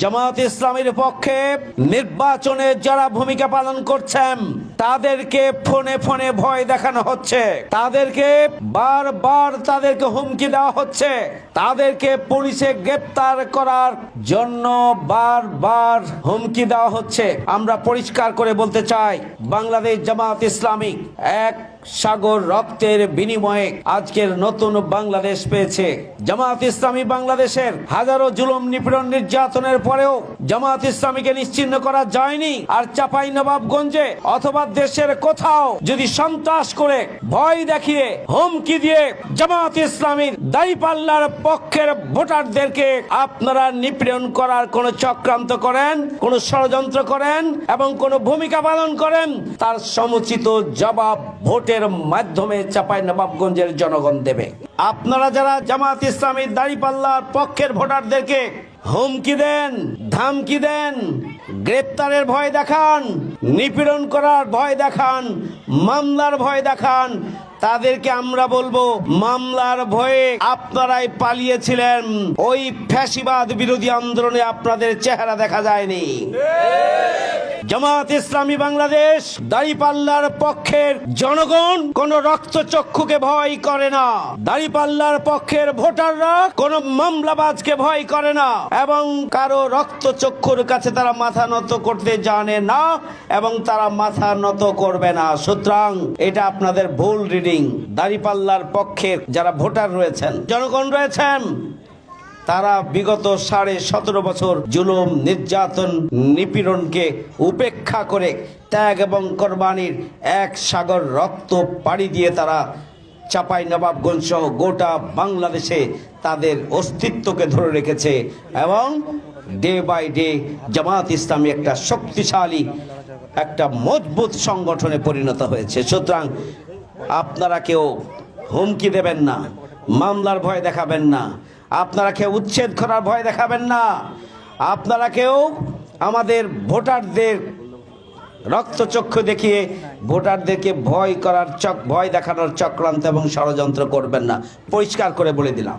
জামাত ইসলামের পক্ষে নির্বাচনে যারা ভূমিকা পালন করছেন, তাদেরকে ফোনে ফোনে ভয় দেখানো হচ্ছে। তাদেরকে বারবার তাদেরকে হুমকি দেওয়া হচ্ছে। তাদেরকে পুলিশে গ্রেপ্তার করার জন্য বারবার হুমকি দেওয়া হচ্ছে। আমরা পরিষ্কার করে বলতে চাই, বাংলাদেশ জামাত ইসলামী এক সাগর রক্তের বিনিময়ে আজকের নতুন বাংলাদেশ পেয়েছে। জামাত ইসলামী বাংলাদেশের হাজারো জুলুম নিপীড়ন নির্যাতনের পরেও জামাত ইসলামীকে নিশ্চিন্ন করা যায়নি আর চাপাই নবাবগঞ্জে অথবা দেশের কোথাও যদি সন্ত্রাস করে ভয় দেখিয়ে হুমকি দিয়ে জামাত ইসলামীর দাঁড়িপাল্লার পক্ষের ভোটারদেরকে আপনারা নিপীড়ন করার কোন চক্রান্ত করেন, কোন ষড়যন্ত্র করেন এবং কোন ভূমিকা পালন করেন, তার সমুচিত জবাব ভোটের মাধ্যমে চাপাই নবাবগঞ্জের জনগণ দেবে। আপনারা যারা জামাত ইসলামীর দাঁড়িপাল্লার পক্ষের ভোটারদেরকে হুমকি দেন, ধামকি দেন, গ্রেপ্তারের ভয় দেখান, নিপীড়ন করার ভয় দেখান, মামলার ভয় দেখান, তাদেরকে আমরা বলব, মামলার ভয়ে আপনারাই পালিয়েছিলেন। ওই ফ্যাসিবাদ বিরোধী আন্দোলনে আপনাদের চেহারা দেখা যায়নি। জামাত ইসলামী বাংলাদেশ দাড়িপাল্লার পক্ষের জনগণ কোন রক্তচক্ষুকে ভয় করে না। দাড়িপাল্লার পক্ষের ভোটাররা কোন মামলাবাজকে ভয় করে না এবং কারও রক্তচক্ষুর কাছে তারা মাথা নত করতে জানে না এবং তারা মাথা নত করবে না। সুতরাং এটা আপনাদের ভুল রিডিং। দাড়িপাল্লার পক্ষের যারা ভোটার রয়েছেন, জনগণ রয়েছেন তারা বিগত সাড়ে সতেরো বছর জুলুম, নির্যাতন, নিপীড়নকে উপেক্ষা করে ত্যাগ এবং কোরবানির এক সাগর রক্ত পাড়ি দিয়ে তারা চাপাই নবাবগঞ্জ সহ গোটা বাংলাদেশে তাদের অস্তিত্বকে ধরে রেখেছে এবং day by day Jamaat Islami একটা শক্তিশালী, একটা মজবুত সংগঠনে পরিণত হয়েছে। সুতরাং আপনারা কেউ হুমকি দেবেন না, মামলার ভয় দেখাবেন না। আপনারা কেউ উচ্ছেদ করার ভয় দেখাবেন না। আপনারা কেউ আমাদের ভোটারদের রক্তচক্ষু দেখিয়ে ভোটারদেরকে ভয় করার চক ভয় দেখানোর চক্রান্ত এবং ষড়যন্ত্র করবেন না। পরিষ্কার করে বলে দিলাম।